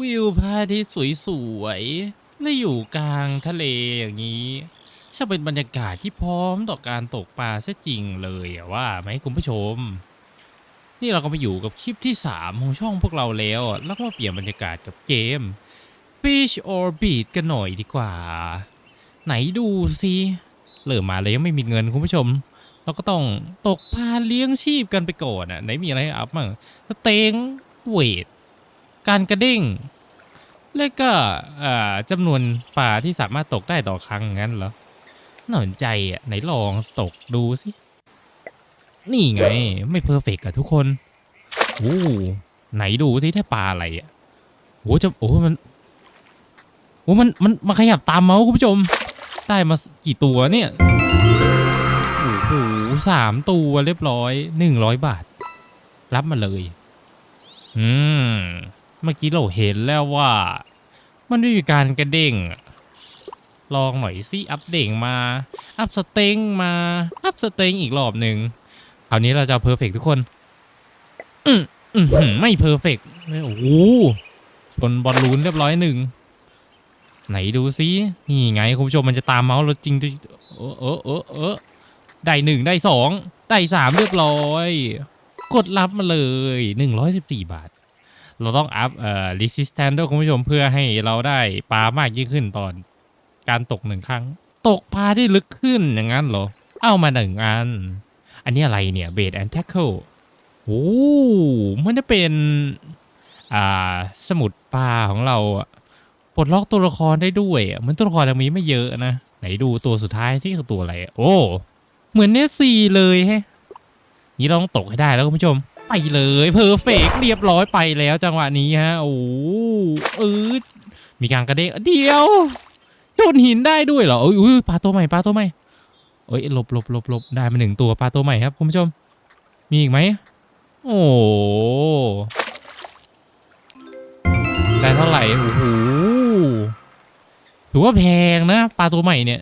วิวพระอาทิตย์สวยๆ และอยู่กลางทะเลอย่างนี้ช่างเป็นบรรยากาศที่พร้อมต่อการตกปลาซะจริงเลยอะว่าไหมคุณผู้ชม นี่เราก็มาอยู่กับคลิปที่ 3 ของช่องพวกเราแล้ว แล้วก็มาเปลี่ยนบรรยากาศกับเกม Fish or Beat กันหน่อยดีกว่า ไหนดูสิเริ่มมาเลยยังไม่มีเงินคุณผู้ชม เราก็ต้องตกปลาเลี้ยงชีพกันไปก่อนอะไหนมีอะไรอัพบ้างสเต็งเวท การกระเด้งและก็จำนวนปลาที่สามารถตกได้ต่อครั้งงั้นเหรอน่าสนใจอะไหนลองตกดูสิ นี่ไง ไม่เพอร์เฟกต์อะทุกคนโอ้ไหนดูสิได้ปลาอะไรอะโอ้จะโอ้มันโอ้มันมันมาขยับตามเมาส์คุณผู้ชม ได้มากี่ตัวเนี่ยโอ้โหสามตัวเรียบร้อยหนึ่งร้อยบาท รับมาเลย อืม มื่อกี้เราเห็นแล้วว่า มันไม่มีการกระเด้ง ลองหน่อยสิอัปเด้งมา อัพสเต็งมา อัพสเต็งอีกรอบหนึ่งคราวนี้เราจะเพอร์เฟกทุกคน อืมอืมหืมไม่เพอร์เฟกโอ้โหชนบอลลูนเรียบร้อยหนึ่ง ไหนดูซิ นี่ไงคุณผู้ชมมันจะตามเมาส์เราจริงด้วยเออเออเออเออได้หนึ่งได้สองได้สามเรียบร้อย กดรับมาเลยหนึ่งร้อยสิบสี่บาท เราต้องอัพเอ่อ resistance ด้วยคุณผู้ชมเพื่อให้เราได้ปลามากยิ่งขึ้นตอนการตกหนึ่งครั้ง ตกปลาได้ลึกขึ้นอย่างนั้นเหรอ เอามาหนึ่งอัน อันนี้อะไรเนี่ย bait and tackle โอ้มันจะเป็น อ่า สมุดปลาของเราปลดล็อกตัวละครได้ด้วยเหมือนตัวละครจะมีไม่เยอะนะ ไหนดูตัวสุดท้ายที่คือตัวอะไร โอ้ เหมือนเนสซีเลยแฮะนี่เราต้องตกให้ได้แล้วคุณผู้ชม ไปเลยเพอร์เฟกเรียบร้อยไปแล้วจังหวะนี้ฮะโอ้โหอืดมีการกระเด้งเดียวโยนหินได้ด้วยเหรอเอยอุ้ยปลาตัวใหม่ปลาตัวใหม่เอ้ยหลบหลบหลบหลบได้มาหนึ่งตัวปลาตัวใหม่ครับคุณผู้ชม มีอีกไหมโอ้ได้เท่าไหร่โอ้โหถือว่าแพงนะปลาตัวใหม่เนี่ย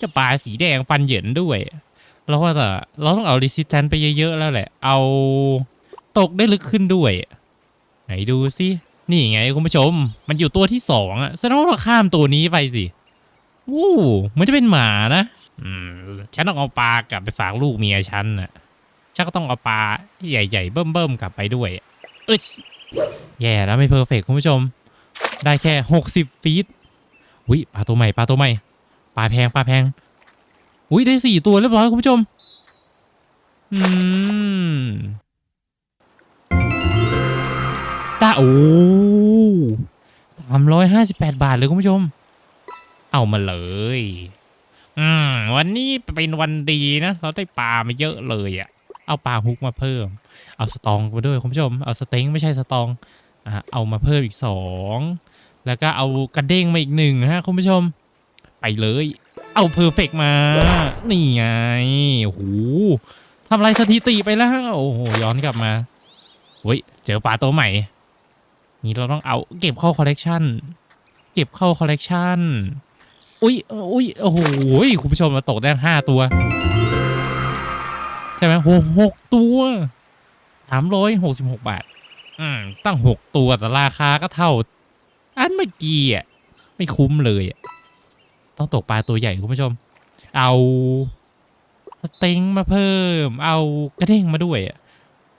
จะปลาสีแดงฟันเหยินด้วยเราว่าแต่เราต้องเอา resistance ไปเยอะๆแล้วแหละ เอา ตกได้ลึกขึ้นด้วย ไหนดูสินี่ไงคุณผู้ชม มันอยู่ตัวที่สองอะแสดงว่าเราข้ามตัวนี้ไปสิวู้มันจะเป็นหมานะ อืม ฉันต้องเอาปลากลับไปฝากลูกเมียฉันน่ะ ฉันก็ต้องเอาปลาใหญ่ๆเบิ่มๆกลับไปด้วยเอ้ยแย่แล้วไม่เพอร์เฟกคุณผู้ชม ได้แค่หกสิบฟีตอุ้ยปลาตัวใหม่ปลาตัวใหม่ปลาแพงปลาแพง อุ้ยได้สี่ตัวเรียบร้อยคุณผู้ชม อืมาโอ้สามร้อยห้าสิบแปดบาทเลยคุณผู้ชม เอามาเลย อืม วันนี้เป็นวันดีนะ เราได้ปลามาเยอะเลยอะ่ะ เอาปลาฮุกมาเพิ่ม เอาสตองมาด้วยคุณผู้ชม เอาสเต็งไม่ใช่สตอง อะเอามาเพิ่มอีกสอง แล้วก็เอากระเด้งมาอีกหนึ่งฮะคุณผู้ชม ไปเลย เอาเพอร์เฟกมา นี่ไงโอ้โหทำลายสถิติไปแล้ว โอ้โห ย้อนกลับมาเฮ้ย เจอปลาตัวใหม่ นี่เราต้องเอาเก็บเข้าคอลเลกชันเก็บเข้าคอลเลกชันอุ้ยอุ้ยโอ้โหคุณผู้ชมมาตกได้ห้าตัว ใช่ไหมหกหกตัวสามร้อยหกสิบหกบาท อืม ตั้งหกตัวแต่ราคาก็เท่า อันเมื่อกี้อะไม่คุ้มเลยอะต้องตกปลาตัวใหญ่คุณผู้ชม เอาสเต็งมาเพิ่ม เอากระเด้งมาด้วย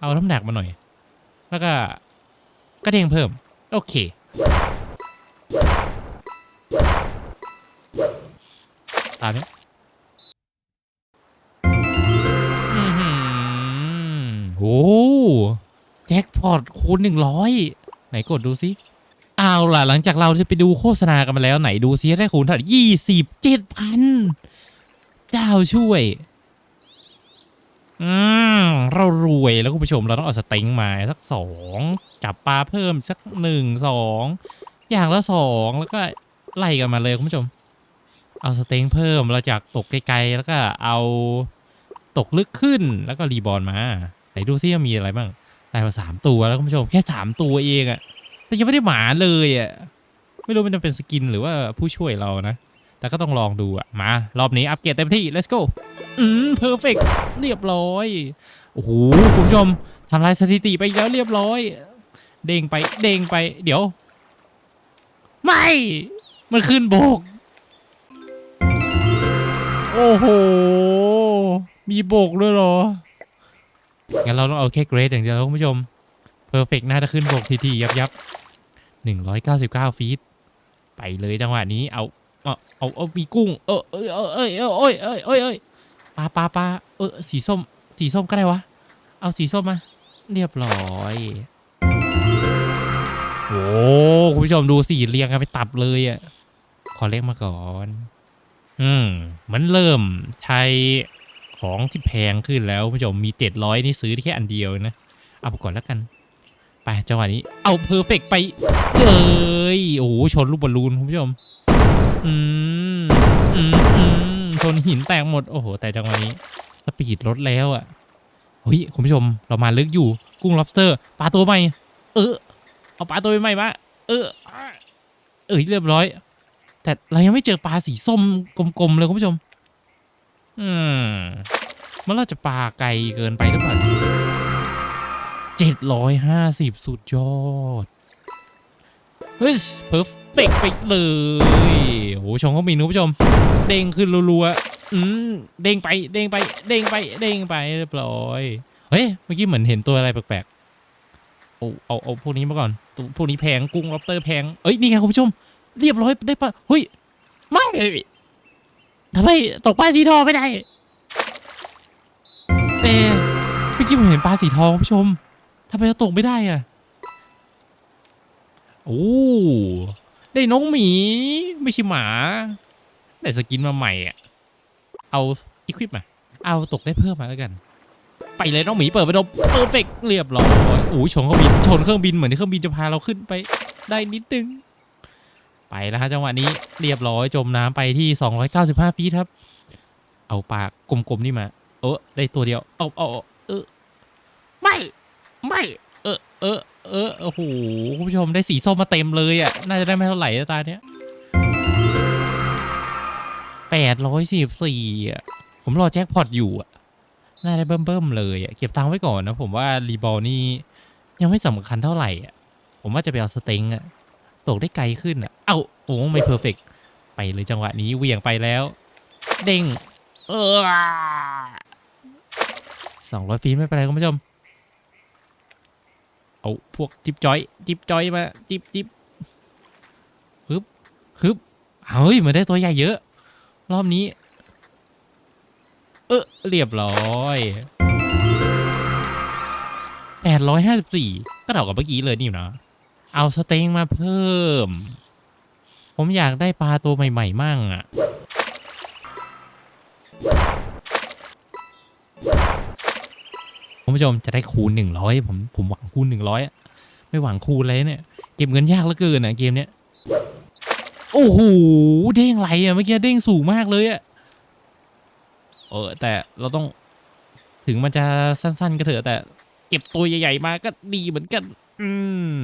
เอาน้ำหนักมาหน่อย แล้วก็ กระเด้งเพิ่ม โอเค ตามนี้โอ้แจ็คพอตคูณหนึ่งร้อยไหนกดดูสิเอาล่ะ หลังจากเราจะไปดูโฆษณากันมาแล้วไหนดูซิได้คูณเท่าไหร่ยี่สิบเจ็ดพันเจ้าช่วย อืมเรารวยแล้วคุณผู้ชมเราต้องเอาสเต็งมาสักสองจับปลาเพิ่มสักหนึ่งสองอย่างละสองแล้วก็ไล่กันมาเลยคุณผู้ชม เอาสเต็งเพิ่มเราจากตกไกลๆแล้วก็เอาตกลึกขึ้นแล้วก็รีบอลมาไหนดูซิว่ามีอะไรบ้างได้มาสามตัวแล้วคุณผู้ชมแค่สามตัวเองอะแต่ยังไม่ได้หมาเลยอะไม่รู้มันจะเป็นสกินหรือว่าผู้ช่วยเรานะ แต่ก็ต้องลองดูอะมารอบนี้อัปเกรดเต็มที่ let's go อืมเพอร์เฟกเรียบร้อยโอ้โหคุณผู้ชมทำลายสถิติไปแล้วเรียบร้อย เด้งไปเด้งไป เดี๋ยว ไม่ มันขึ้นโบก โอ้โห มีโบกด้วยเหรอ งั้นเราต้องเอาแค่เกรดอย่างเดียวคุณผู้ชมเพอร์เฟกน่าจะขึ้นโบกทีทียับยับหนึ่งร้อยเก้าสิบเก้าฟีตไปเลยจังหวะนี้เอาเอาเอามีกุ้ง เออเออเออเออเออเออเออ ปลาปลาปลาเออสีส้ม สีส้มก็ได้วะ เอาสีส้มมา เรียบร้อยโอ้คุณผู้ชมดูสีเรียงกันไปตับเลยอะ ขอเลขมาก่อน อืม มันเริ่มใช้ของที่แพงขึ้นแล้วคุณผู้ชมมีเจ็ดร้อยนี่ซื้อได้แค่อันเดียวนะ เอาไปก่อนแล้วกัน ไปจังหวะนี้ เอาเพอร์เฟกไปเลยโอ้โหชนลูกบอลลูนคุณผู้ชม อืม อืมอืม ชนหินแตกหมด โอ้โห แต่จังหวะนี้สปีดลดแล้วอะเฮ้ยคุณผู้ชมเรามาลึกอยู่กุ้ง lobster ปลาตัวใหม่ เออ เอาปลาตัวใหม่มาเออ เอ้ยเรียบร้อย แต่เรายังไม่เจอปลาสีส้มกลมๆเลยคุณผู้ชม อืมมันเราจะปลาไกลเกินไปหรือเปล่าเจ็ดร้อยห้าสิบสุดยอด เฮ้ยเพอร์ เฟกไปเลยโอ้โหชงเขามีคุผู้ชม เด้งขึ้นรัวๆอืมเด้งไปเด้งไปเด้งไปเด้งไปเรียบร้อยเฮ้ยเมื่อกี้เหมือนเห็นตัวอะไรแปลกๆเอาเอาเอาพวกนี้มาก่อนตัวพวกนี้แพงกุ้งล็อบเตอร์แพงเอ้ยนี่ไงคุณผู้ชม เรียบร้อยได้ปะเฮ้ยไม่ทำไมตกปลาสีทองไม่ได้เอ๊เมื่อกี้ผมเห็นปลาสีทองคุณผู้ชมทำไมเราตกไม่ได้อะโอ้ ได้น้องหมี ไม่ใช่หมาได้สกินมาใหม่อะ เอาอีควิปมา เอาตกได้เพิ่มมาแล้วกัน ไปเลยน้องหมีเปิดไปดมเพอร์เฟกเรียบร้อยโอ้ยชนเครื่องบินชนเครื่องบินเหมือนที่เครื่องบินจะพาเราขึ้นไปได้นิดนึง ไปแล้วฮะจังหวะนี้เรียบร้อยจมน้ำไปที่ 295 ฟีตครับ เอาปากกลมๆนี่มา เออได้ตัวเดียว เอาเอาเอาเออไม่ ไม่ เออเออ เออโอ้โหคุณผู้ชมได้สีส้มมาเต็มเลยอะ น่าจะได้ไม่เท่าไหร่นตาเนี้ยแปดร้อยสี่สี่อะ ผมรอแจ็คพอตอยู่อะ น่าได้เบิ่มๆเลยอะ เก็บตังค์ไว้ก่อนนะ ผมว่ารีบอลนี่ยังไม่สำคัญเท่าไหร่อะ ผมว่าจะไปเอาสเต็งอะ ตกได้ไกลขึ้นอะ เอ้า โอ้ไม่เพอร์เฟกไปเลยจังหวะนี้เวี่ยงไปแล้ว เด้งเออสองร้อยฟีไม่เป็นไรคุณผู้ชม เอาพวกจิบจอย จิบจอยมา จิบจิบฮึบฮึบเฮ้ยมันได้ตัวใหญ่เยอะ รอบนี้ เออเรียบร้อยแปดร้อยห้าสิบสี่ก็เท่ากับเมื่อกี้เลยนี่นะ เอาสเต็งมาเพิ่ม ผมอยากได้ปลาตัวใหม่ ๆ มั่งอะ ผู้ชมจะได้คูณหนึ่งร้อยผมผมหวังคูณหนึ่งร้อยอะไม่หวังคูณเลยเนี่ยเก็บเงินยากเหลือเกินอะเกมเนี้ยโอ้โหเด้งไรอะเมื่อกี้เด้งสูงมากเลยอะเออแต่เราต้องถึงมันจะสั้น ๆ ก็เถอะแต่ เก็บตัวใหญ่ ๆ มาก็ดีเหมือนกัน อืม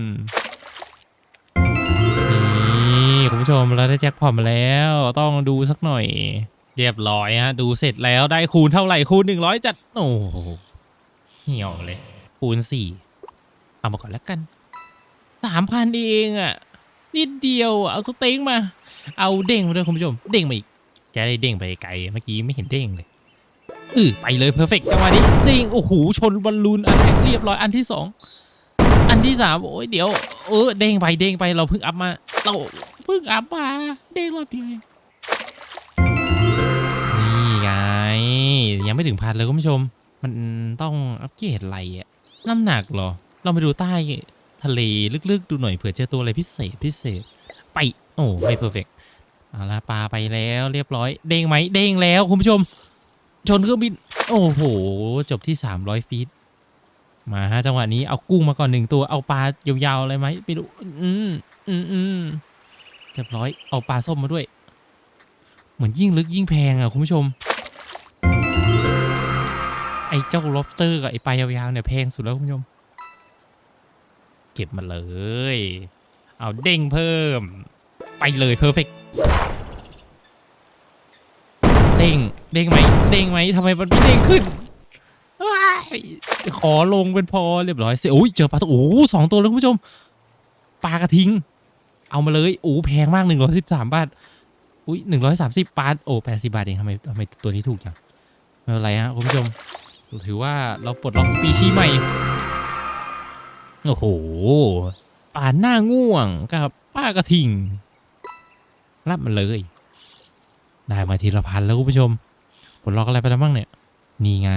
นี่คุณผู้ชมเราได้แจ็คพอตมาแล้ว ต้องดูสักหน่อย เรียบร้อยฮะ ดูเสร็จแล้วได้คูณเท่าไหร่คูณหนึ่งร้อยจัด โอ้โห เหี่ยวเลย คูณสี่เอามาก่อนแล้วกันสามพันเองอะ นิดเดียวเอาสเต็งมา เอาเด้งมาด้วยคุณผู้ชม เด้งมาอีก จะได้เด้งไปไกล เมื่อกี้ไม่เห็นเด้งเลยเออไปเลยเพอร์เฟกต์จังหวะนี้เด้งโอ้โหชนบอลลูนอันแรกเรียบร้อยอันที่สองอันที่สามโอ้ยเดี๋ยวเออเด้งไปเด้งไปเราเพิ่งอัพมา เราเพิ่งอัพมาเด้งรอบเดียวเองนี่ไงยังไม่ถึงพันเลยคุณผู้ชม มันต้องอัปเกรดอะไรอะน้ำหนักเหรอ เราไปดูใต้ทะเลลึกๆ ดูหน่อยเผื่อเจอตัวอะไรพิเศษพิเศษ ไป โอ้ไม่เพอร์เฟกเอาละปลาไปแล้วเรียบร้อย เด้งไหมเด้งแล้วคุณผู้ชม ชนเครื่องบิน โอ้โห จบที่ 300 ฟีต มาฮะจังหวะนี้เอากุ้งมาก่อนหนึ่งตัวเอาปลายาวๆอะไรไหมไม่รู้อืมอืมอืมเรียบร้อยเอาปลาส้มมาด้วย เหมือนยิ่งลึกยิ่งแพงอะคุณผู้ชม อ้เจ้า lobster กับไอ้ปลายาวๆเนี่ยแพงสุดแล้วคุณผู้ชม เก็บมาเลย เอาเด้งเพิ่ม ไปเลยเพอร์เฟกเด้ง เด้งไหมเด้งไหมทำไมมันไม่เด้งขึ้นขอลงเป็นพอเรียบร้อยเสียโอ้ยเจอปลาตัวโอ้สองตัวแล้วคุณผู้ชมปลากระทิง เอามาเลยโอ้แพงมากหนึ่งร้อยสิบสามบาทอุ้ยหนึ่งร้อยสามสิบบาทโอ้แปดสิบาทเองทำไมทำไมตัวนี้ถูกจังไม่เป็นไรฮะคุณผู้ชม ถือว่าเราปลดล็อกสปีชีใหม่ โอ้โห ป่านหน้าง่วงกับป้ากระทิง รับมันเลย ได้มาทีละพันแล้วคุณผู้ชม ปลดล็อกอะไรไปแล้วบ้างเนี่ย นี่ไง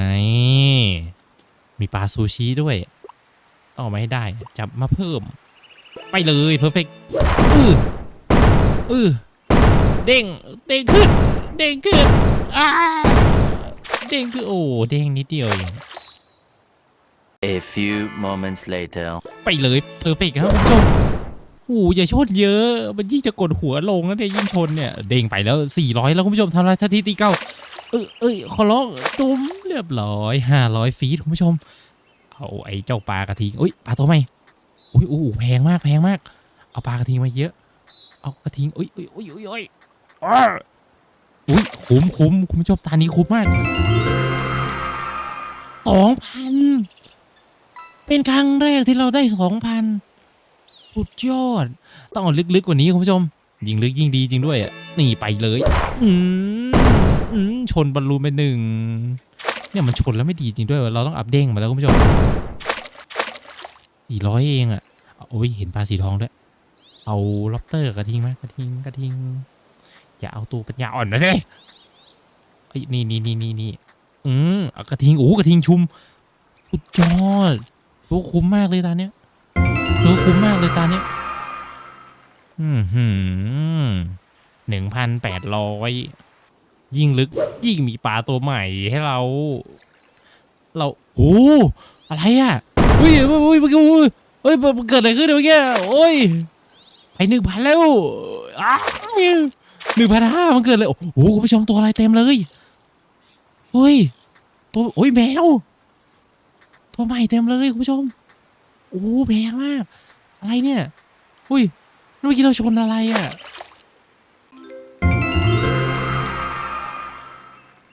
มีปลาซูชิด้วย ต้องเอามาให้ได้ จับมาเพิ่ม ไปเลยเพอร์เฟกต์อืออือเด้ง เด้งขึ้น เด้งขึ้นอ้า เด้งคือโอ้เด้งนิดเดียวเอง A few moments later. ไปเลยเพอร์เฟกครับคุณผู้ชมโอ้อย่าชนเยอะ มันยิ่งจะกดหัวลงแล้วเนี่ยยิ่งชนเนี่ย เด้งไปแล้ว 400 แล้วคุณผู้ชมทำลายสถิติเก่าเอ้ยเอ้ยขอร้องจุ่มเรียบร้อย 500 ฟีตคุณผู้ชม เอาไอ้เจ้าปลากระทิงอุ้ยปลาตัวใหม่อุ้ยโอ้โหแพงมากแพงมาก เอาปลากระทิงมาเยอะ เอากระทิงอุ้ยอุ้ยอุ้ยอุ้ยอุ้ยอ้าอุ้ยคุ้มคุ้มคุณผู้ชมตานี้คุ้มมาก สองพัน เป็นครั้งแรกที่เราได้สองพัน สุดยอด ต้องเอาลึกๆกว่านี้คุณผู้ชม ยิงลึกยิงดีจริงด้วยอะ นี่ไปเลย อืมอืมชนบอลลูนไปหนึ่ง เนี่ยมันชนแล้วไม่ดีจริงด้วย เราต้องอัพเด้งมาแล้วคุณผู้ชมสี่ร้อยเองอะ โอ้ยเห็นปลาสีทองด้วย เอาล็อบเตอร์กระทิงไหมกระทิงกระทิงอย่าเอาตัวปัญญาอ่อนนะเลยไอ้ยนี่นี่นี่นี่นี่ อืมกระทิงโอ้กระทิงชุมสุดยอดตัวคุ้มมากเลยตาเนี้ยตัวคุ้มมากเลยตาเนี้ยอืมหืมหนึ่งพันแปดร้อยยิ่งลึกยิ่งมีปลาตัวใหม่ให้เรา เราโอ้อะไรอะเฮ้ยเฮ้ยเฮ้ยเฮ้ยเฮ้ยมันเกิดอะไรขึ้นเมื่อกี้โอ้ยไปหนึ่งพันแล้วอ้าวหนึ่งพันห้ามันเกิดเลยโอ้โหคุณผู้ชมตัวอะไรเต็มเลยเฮ้ย ตัวโอ้ยแมว ตัวใหม่เต็มเลยคุณผู้ชม โอ้แพงมาก อะไรเนี่ย อุ้ยเมื่อกี้เราชนอะไรอะ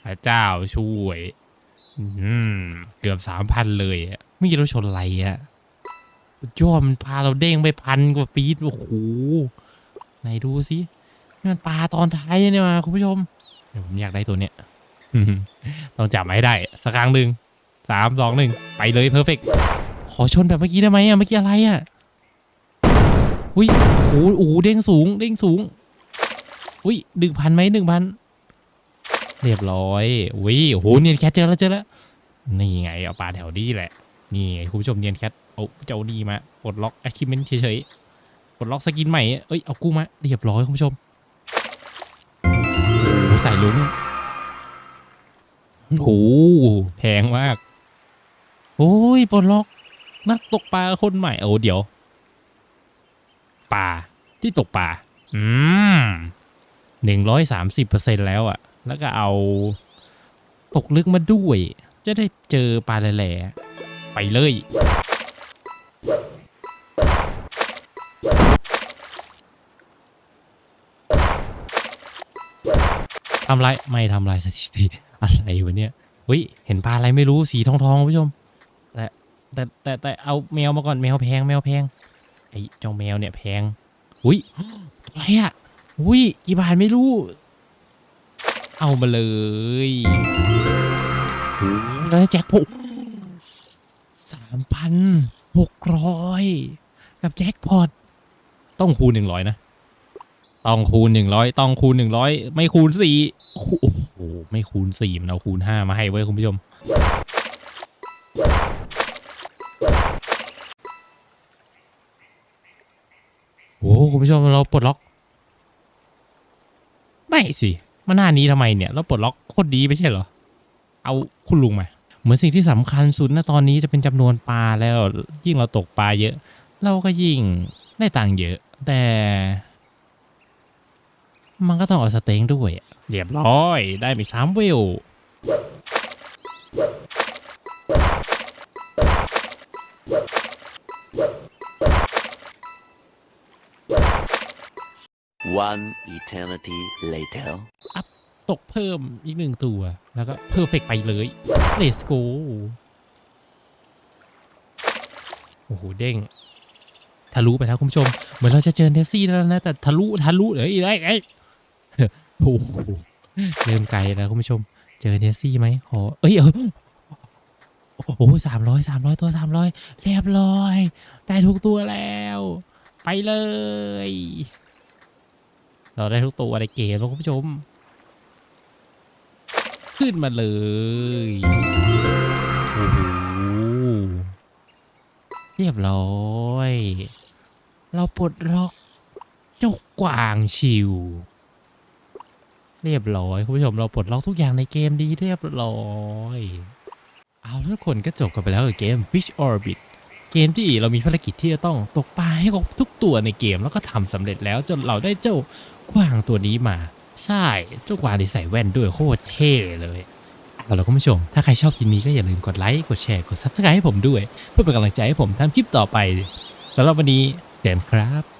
พระเจ้าช่วยอืมเกือบสามพันเลยอะเมื่อกี้เราชนอะไรอะสุดยอดมันพาเราเด้งไปพันกว่าปีดโอ้โหไหนดูสินี่มันปลาตอนท้ายเนี่ยมาคุณผู้ชมเดี๋ยวผมอยากได้ตัวเนี้ย ต้องจับมาให้ได้สักครั้งหนึ่งสามสองหนึ่งไปเลยเพอร์เฟกขอชนแบบเมื่อกี้ได้ไหมอะเมื่อกี้อะไรอะอุ้ยโอ้โหโอ้โหเด้งสูงเด้งสูง อุ้ยหนึ่งพันไหมหนึ่งพันเรียบร้อยอุ้ยโอ้โหเนียนแคทเจอแล้วเจอแล้วนี่ไงเอาปลาแถวนี้แหละนี่คุณผู้ชมเนียนแคทเอาเจ้าดีมาปลดล็อกแอคคิเมนเฉยๆปลดล็อกสกินใหม่เอ้ยเอากู้มาเรียบร้อยคุณผู้ชมโอ้โหใส่ลุ้ง โอ้โหแพงมาก โอ้ยปลดล็อก นักตกปลาคนใหม่ โอ้เดี๋ยวปลาที่ตกปลาอืมหนึ่งร้อยสามสิบเปอร์เซ็นแล้วอะแล้วก็เอาตกลึกมาด้วย จะได้เจอปลาแหล่ๆไปเลย ทำไรไม่ทำลายสถิติ อะไรวะเนี่ยเฮ้ยเห็นปลาอะไรไม่รู้สีทองทองคุณผู้ชม แต่แต่แต่แต่เอาแมวมาก่อนแมวแพงแมวแพงไอ้เจ้าแมวเนี่ยแพงอุ้ยอะไรอะอุ้ยกี่บาทไม่รู้ เอามาเลยโอ้โหแล้วแจ็คพอตสามพันหกร้อยกับแจ็คพอตต้องคูณหนึ่งร้อยนะ ต้องคูณหนึ่งร้อยต้องคูณหนึ่งร้อยไม่คูณสี่โอ้โห ไม่คูณสี่มันเอาคูณห้ามาให้ไว้คุณผู้ชม โอ้คุณผู้ชมเราปลดล็อก ไม่สิมาหน้านี้ทำไมเนี่ย เราปลดล็อกโคตรดีไม่ใช่เหรอ เอาคุณลุงมาเหมือนสิ่งที่สำคัญสุดนะตอนนี้จะเป็นจำนวนปลาแล้วยิ่งเราตกปลาเยอะ เราก็ยิ่งได้ตังค์เยอะ แต่ มันก็ต้องเอาสเต็งด้วยอะเรียบร้อย ได้ไปสามเวล One eternity later. ตกเพิ่มอีกหนึ่งตัว แล้วก็เพอร์เฟกไปเลย let's go โอ้โห เด้ง ทะลุไปแล้วคุณผู้ชม เหมือนเราจะเจอเนสซี่แล้วนะ แต่ทะลุ ทะลุ เดี๋ยวอีกไอ้ไอ้ โอ้โหเริ่มไกลแล้วคุณผู้ชม เจอเนสซี่ไหมขอเอ้ยเออโอ้สามร้อยสามร้อยตัวสามร้อยเรียบร้อย ได้ทุกตัวแล้ว ไปเลย เราได้ทุกตัวในเกมแล้วคุณผู้ชม ขึ้นมาเลยโอ้โหเรียบร้อย เราปลดล็อกเจ้ากวางชิว เรียบร้อยคุณผู้ชมเราปลดล็อกทุกอย่างในเกมดีเรียบร้อยเอาทุกคนก็จบกันไปแล้วกับเกม Fish Orbit เกมที่เรามีภารกิจที่จะต้องตกปลาให้ครบทุกตัวในเกมแล้วก็ทำสำเร็จแล้วจนเราได้เจ้ากวางตัวนี้มา ใช่เจ้ากวางที่ใส่แว่นด้วยโคตรเท่เลยเอาละคุณผู้ชม ถ้าใครชอบคลิปนี้ก็อย่าลืมกดไลค์กดแชร์กด subscribe ให้ผมด้วย เพื่อเป็นกำลังใจให้ผมทำคลิปต่อไปสำหรับวันนี้เจอกันครับ